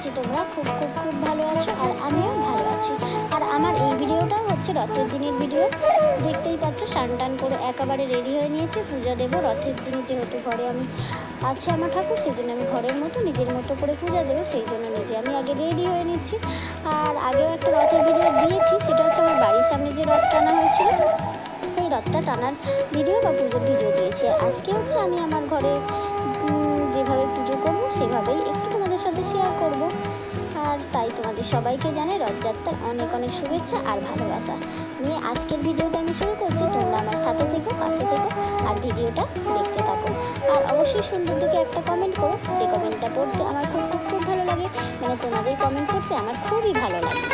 করছি তোমরা। খুব খুব খুব ভালো আছো আর আমিও ভালো আছি। আর আমার এই ভিডিওটাও হচ্ছে রথের দিনের ভিডিও। দেখতেই পাচ্ছ স্নান টান করে একেবারে রেডি হয়ে নিয়েছি। পূজা দেবো, রথের দিনে যেহেতু ঘরে আমি আছে আমার ঠাকুর সেই জন্য আমি ঘরের মতো, নিজের মতো করে পূজা দেবো, সেই জন্য নিজে আমি আগে রেডি হয়ে নিচ্ছি। আর আগেও একটা রথের ভিডিও দিয়েছি, সেটা হচ্ছে আমার বাড়ির সামনে যে রথ টানা হয়েছিল, সেই রথটা টানার ভিডিও বা পুজোর ভিডিও দিয়েছি। আজকে হচ্ছে আমি আমার ঘরে যেভাবে পুজো করব, সেভাবেই সাথে শেয়ার করব। আর তাই তোমাদের সবাইকে জানাই রথযাত্রার অনেক অনেক শুভেচ্ছা আর ভালোবাসা। নিয়ে আজকের ভিডিওটা আমি শুরু করছি, তোমরা আমার সাথে থেকো, পাশে থেকো, আর ভিডিওটা দেখতে থাকো। আর অবশ্যই সুন্দর দিকে একটা কমেন্ট করো, যে কমেন্টটা পড়তে আমার খুব খুব খুব ভালো লাগে। মানে তোমাদের কমেন্ট করতে আমার খুবই ভালো লাগে।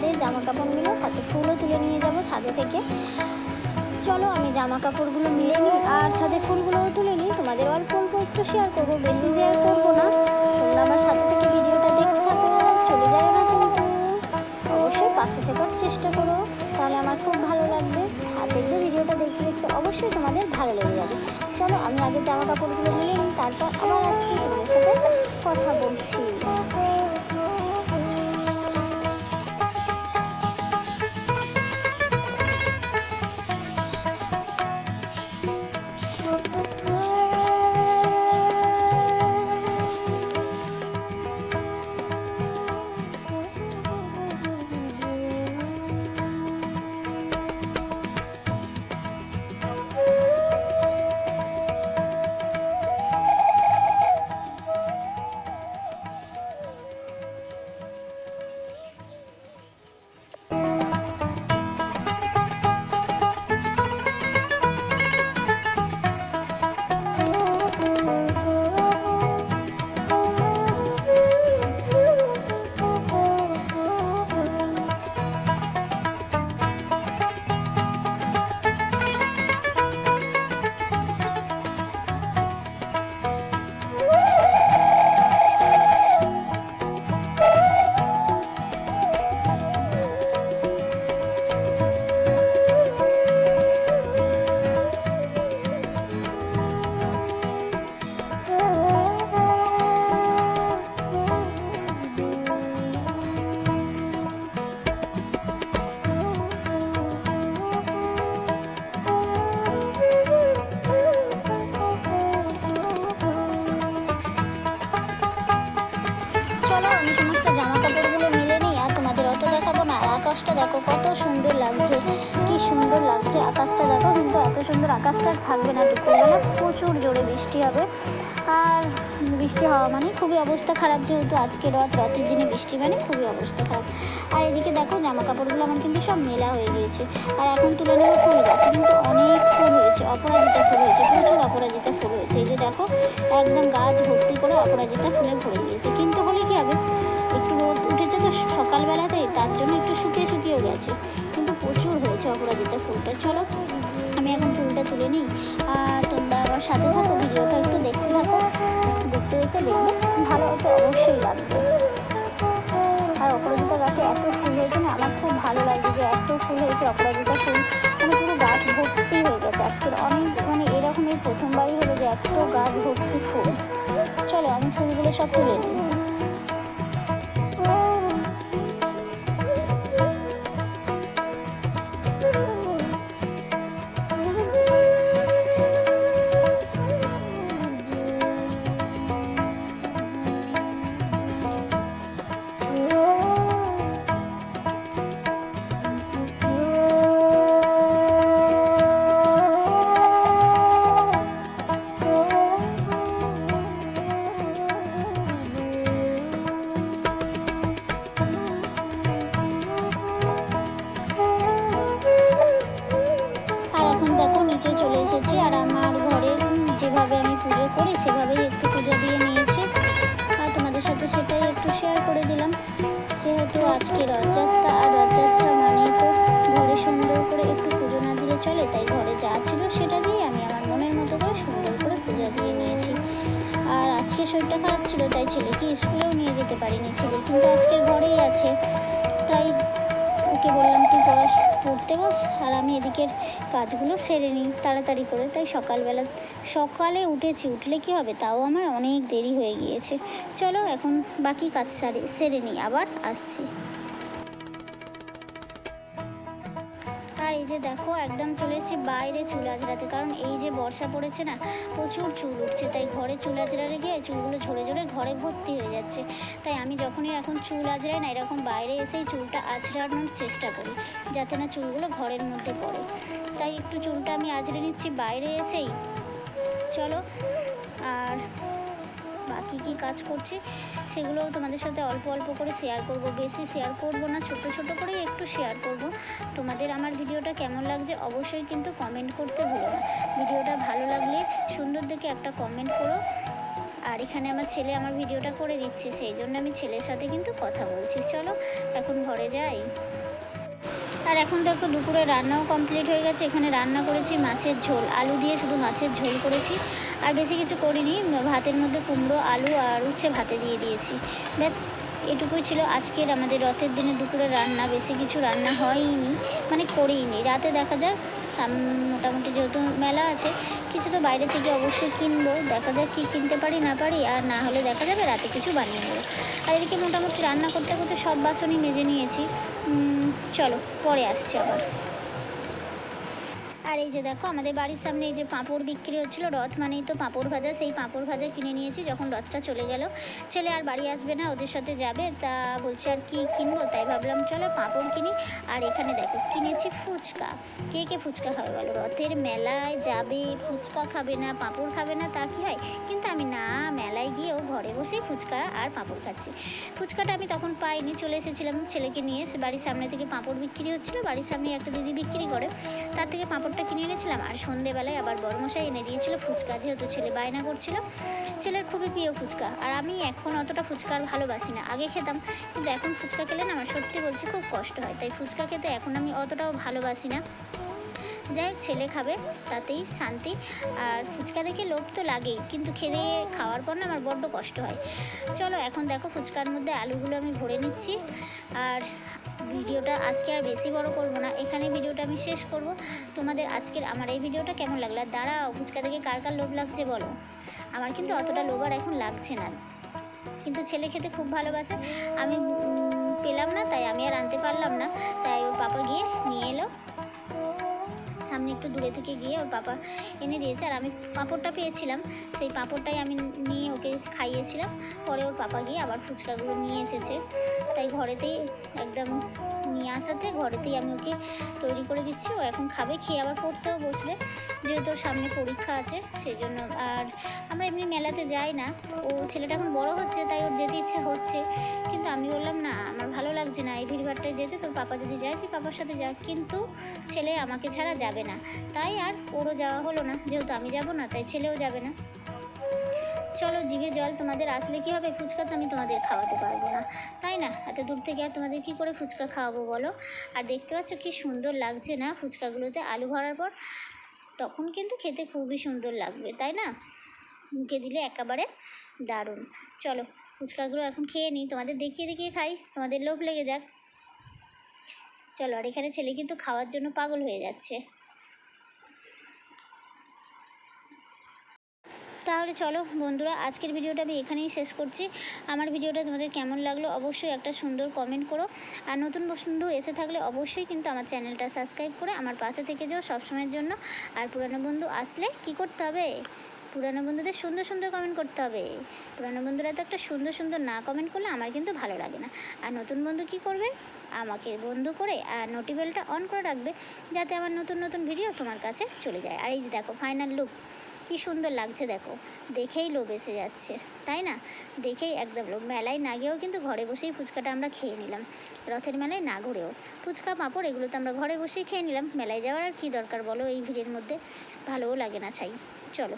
ছাদে জামা কাপড়গুলো সাথে ফুলও তুলে নিয়ে যাব ছাদে থেকে। চলো আমি জামা কাপড়গুলো মিলে নিই আর ছাদে ফুলগুলোও তুলে নিই। তোমাদের অল্প অল্প একটু শেয়ার করব, বেশি শেয়ার করব না। তোমরা আমার সাথে থেকে ভিডিওটা দেখতে থাকো, চলে যাও না কিন্তু। অবশ্যই পাশে থাকার চেষ্টা করো, তাহলে আমার খুব ভালো লাগবে। আর দেখবে ভিডিওটা দেখতে দেখতে অবশ্যই তোমাদের ভালো লেগে যাবে। চলো আমি আগে জামা কাপড়গুলো মিলে নিই, তারপর আবার আসছি তোমাদের সাথে কথা বলছি। চলো আমি সমস্ত জামা কাপড়গুলো মিলে নিই আর তোমাদের অত দেখাবো না। আর আকাশটা দেখো, কত সুন্দর লাগছে। কি সুন্দর লাগছে আকাশটা দেখো, কিন্তু এত সুন্দর আকাশটা থাকবে না। দুপুরবেলা প্রচুর জোরে বৃষ্টি হবে। আর বৃষ্টি হওয়া মানে খুবই অবস্থা খারাপ, যেহেতু আজকে রথ রথের দিনে বৃষ্টি মানে খুবই অবস্থা খারাপ। আর এদিকে দেখো জামা কাপড়গুলো আমার কিন্তু সব মেলা হয়ে গিয়েছে। আর এখন তুলে নেব ফুল গাছে কিন্তু অনেক ফুল হয়েছে, অপরাজিতা ফুল হয়েছে, প্রচুর অপরাজিতা ফুল হয়েছে। এই যে দেখো, একদম গাছ ভর্তি করে অপরাজিতা ফুলে ভরে গিয়েছে। কিন্তু হলে কি হবে? একটু রোদ উঠেছে তো সকালবেলাতেই, তার জন্য একটু শুকিয়ে শুকিয়েও গেছে। কিন্তু প্রচুর হয়েছে অপরাজিতা ফুলটা। চলো, আমি এখন ফুলটা তুলে নিই। আর তোমরা আমার সাথে থাকো, ভিডিওটা দেখতে দেখবে, ভালো তো অবশ্যই লাগবে। আর অপরাজিতা গাছে এত ফুল হয়েছে না, আমার খুব ভালো লাগে যে এত ফুল হয়েছে অপরাজিতা ফুল। মানে পুরো গাছ ভর্তি হয়ে গেছে আজকের অনেক মানে এরকমই প্রথমবারই হলো যে এত গাছ ভর্তি ফুল। চলো, আমি ফুলগুলো সব তুলে নিই। সেটাই একটু শেয়ার করে দিলাম। যেহেতু আজকে রথযাত্রা, আর রথযাত্রা মানে তো ঘরে সুন্দর করে একটু পুজো না দিলে চলে, তাই ঘরে যা ছিল সেটা দিয়ে আমি আমার মনের মতো করে সুন্দর করে পুজো দিয়ে নিয়েছি। আর আজকে শরীরটা খারাপ ছিল, তাই ছেলেকে স্কুলেও নিয়ে যেতে পারিনি ছেলে, কিন্তু আজকের ঘরেই আছে। তাই ওকে বললাম, তুই পড়াশ, পড়তে বস, আর আমি এদিকের কাজগুলো সেরে নিই তাড়াতাড়ি করে। তাই সকালবেলা, সকালে উঠেছি, উঠলে কি হবে? তাও আমার অনেক দেরি হয়ে গিয়েছে। চলো এখন বাকি কাজ সারে, সেরে নিই, আবার আসছি। যে দেখো, একদম চলে এসেছি বাইরে চুল আজরাতে কারণ এই যে বর্ষা পড়েছে না, প্রচুর চুল উঠছে। তাই ঘরে চুল আজরালে গিয়ে চুলগুলো ঝরে ঝরে ঘরে ভর্তি হয়ে যাচ্ছে। তাই আমি যখনই এখন চুল আজরাই না, এরকম বাইরে এসেই চুলটা আজরানোর চেষ্টা করি, যাতে না চুলগুলো ঘরের মধ্যে পড়ে। তাই একটু চুলটা আমি আজরে নিচ্ছি, বাইরে এসেই। চলো, আর বাকি কি কাজ করছি, সেগুলোও তোমাদের সাথে অল্প অল্প করে শেয়ার করব। বেশি শেয়ার করব না, ছোট ছোট করেই একটু শেয়ার করব। তোমাদের আমার ভিডিওটা কেমন লাগছে অবশ্যই কিন্তু কমেন্ট করতে ভুলো না। ভিডিওটা ভালো লাগলে সুন্দর দেখে একটা কমেন্ট করো। আর এখানে আমার ছেলে আমার ভিডিওটা করে দিচ্ছে, সেই জন্য আমি ছেলের সাথে কিন্তু কথা বলছি। চলো, এখন ঘরে যাই। আর এখন তো দেখো দুপুরে রান্নাও কমপ্লিট হয়ে গেছে। এখানে রান্না করেছি মাছের ঝোল। আলু দিয়ে শুধু মাছের ঝোল করেছি। আর বেশি কিছু করিনি। ভাতের মধ্যে কুমড়ো, আলু আর উচ্ছে ভাতে দিয়ে দিয়েছি। ব্যাস, এটুকুই ছিল আজকের আমাদের রথের দিনে দুপুরে রান্না। বেশি কিছু রান্না হয়নি মানে করিনি রাতে দেখা যাক সাম- মোটামুটি যেহেতু মেলা আছে, কিছু তো বাইরে থেকে অবশ্যই কিনবো। দেখা যাক কী কিনতে পারি, না পারি, আর না হলে দেখা যাবে রাতে কিছু বানিয়ে নেব। আর এদিকে মোটামুটি রান্না করতে করতে সব বাসনই মেজে নিয়েছি। চলো, পরে আসছি আবার। আর এই যে দেখো, আমাদের বাড়ির সামনে এই যে পাঁপড় বিক্রি হচ্ছিল, রথ মানেই তো পাঁপড় ভাজা। সেই পাঁপড় ভাজা কিনে নিয়েছি, যখন রথটা চলে গেল। ছেলে আর বাড়ি আসবে না, ওদের সাথে যাবে। তা বলছে, আর কি কিনবো? তাই ভাবলাম, চলো পাঁপড় কিনি। আর এখানে দেখো, কিনেছি ফুচকা। কে কে ফুচকা খাবে বলো? রথের মেলায় যাবে, ফুচকা খাবে না, পাঁপড় খাবে না, তা কি হয়? কিন্তু আমি না, মেলায় গিয়েও ঘরে বসেই ফুচকা আর পাঁপড় খাচ্ছি। ফুচকাটা আমি তখন পাইনি, চলে এসেছিলাম ছেলেকে নিয়ে। বাড়ির সামনে থেকে পাঁপড় বিক্রি হচ্ছিল, বাড়ির সামনে একটা দিদি বিক্রি করে। তার থেকে পাঁপড়টা কিনে এনেছিলাম। আর সন্ধেবেলায় আবার বড়মশাই এনে দিয়েছিল ফুচকা, যেহেতু ছেলে বায়না করছিল। ছেলের খুবই প্রিয় ফুচকা। আর আমি এখন অতটা ফুচকা আর ভালোবাসি না। আগে খেতাম, কিন্তু এখন ফুচকা খেলে না আমার সত্যি বলছি খুব কষ্ট হয়। তাই ফুচকা খেতে এখন আমি অতটাও ভালোবাসি না। যাই হোক, ছেলে খাবে, তাতেই শান্তি। আর ফুচকা দেখে লোভ তো লাগেই, কিন্তু খেতে খাওয়ার পর না আমার বড্ড কষ্ট হয়। চলো, এখন দেখো ফুচকার মধ্যে আলুগুলো আমি ভরে নিচ্ছি। আর ভিডিওটা আজকে আর বেশি বড় করব না। এখানে ভিডিওটা আমি শেষ করব। তোমাদের আজকের আমার এই ভিডিওটা কেমন লাগল? আর দাঁড়াও, ফুচকা দেখে কার কার লোভ লাগছে বলো? আমার কিন্তু অতটা লোভ আর এখন লাগছে না। কিন্তু ছেলে খেতে খুব ভালোবাসে। আমি পেলাম না, তাই আমি আর আনতে পারলাম না। তাই ওর পাপা গিয়ে নিয়ে এলো। সামনে একটু দূরে থেকে গিয়ে ওর পাপা এনে দিয়েছে। আর আমি পাঁপড়টা পেয়েছিলাম, সেই পাঁপড়টাই আমি নিয়ে ওকে খাইয়েছিলাম। পরে ওর পাপা গিয়ে আবার ফুচকাগুলো নিয়ে এসেছে। তাই ঘরেতেই একদম নিয়ে আসাতে ঘরেতেই আমি ওকে তৈরি করে দিচ্ছি। ও এখন খাবে, খেয়ে আবার পড়তেও বসবে। যেহেতু ওর সামনে পরীক্ষা আছে, সেই জন্য আর আমরা এমনি মেলাতে যাই না। ও ছেলেটা এখন বড় হচ্ছে, তাই ওর যেতে ইচ্ছে হচ্ছে। কিন্তু আমি বললাম, না, আমার ভালো লাগছে না। এই ভিড়ভাড়টায় যেতে, তোর পাপা যদি যায়, তুই পাপার সাথে যা। কিন্তু ছেলে আমাকে ছাড়া যাবে না। তাই আর ওরও যাওয়া হলো না, যেহেতু আমি যাব না, তাই ছেলেও যাবে না। চলো জিভে জল, তোমাদের আসলে কি হবে? ফুচকা তো আমি তোমাদের খাওয়াতে পারব না। তাই না? এত দূর থেকে আর তোমাদের কি করে ফুচকা খাওয়াবো বলো? আর দেখতে পাচ্ছ কি সুন্দর লাগছে না ফুচকাগুলোতে আলু ভরার পর? তখন কিন্তু খেতে খুবই সুন্দর লাগবে, তাই না? মুখে দিলে একেবারে দারুণ। চলো, ফুচকাগুলো এখন খেয়ে নিই। তোমাদের দেখিয়ে দেখিয়ে খাই। তোমাদের লোভ লেগে যাক। চলো, আর এখানে ছেলে কিন্তু খাওয়ার জন্য পাগল হয়ে যাচ্ছে। তাহলে চলো বন্ধুরা, আজকের ভিডিওটা আমি এখানেই শেষ করছি। আমার ভিডিওটা তোমাদের কেমন লাগল অবশ্যই একটা সুন্দর কমেন্ট করো। আর নতুন বন্ধু এসে থাকলে অবশ্যই কিন্তু আমার চ্যানেলটা সাবস্ক্রাইব করে আমার পাশে থেকে যাও সবসময়ের জন্য। আর পুরানো বন্ধু আসলে কি করতে হবে? পুরানো বন্ধুদের সুন্দর সুন্দর কমেন্ট করতে হবে। পুরানো বন্ধুরা তো একটা সুন্দর সুন্দর না কমেন্ট করলে আমার কিন্তু ভালো লাগে না। আর নতুন বন্ধু কি করবে? আমাকে বন্ধু করে আর নোটিবেলটা অন করে রাখবে, যাতে আমার নতুন নতুন ভিডিও তোমার কাছে চলে যায়। আর এই যে দেখো ফাইনাল লুক কি সুন্দর লাগছে দেখো। দেখেই লোভ এসে যাচ্ছে, তাই না? দেখেই একদম লোভ। মেলায় না গিয়েও কিন্তু ঘরে বসেই ফুচকাটা আমরা খেয়ে নিলাম। রথের মেলায় না ঘুরেও ফুচকা, পাঁপড় এগুলো তো আমরা ঘরে বসেই খেয়ে নিলাম। মেলায় যাওয়ার আর কী দরকার বলো এই ভিড়ের মধ্যে? ভালোও লাগে না চাই চলো।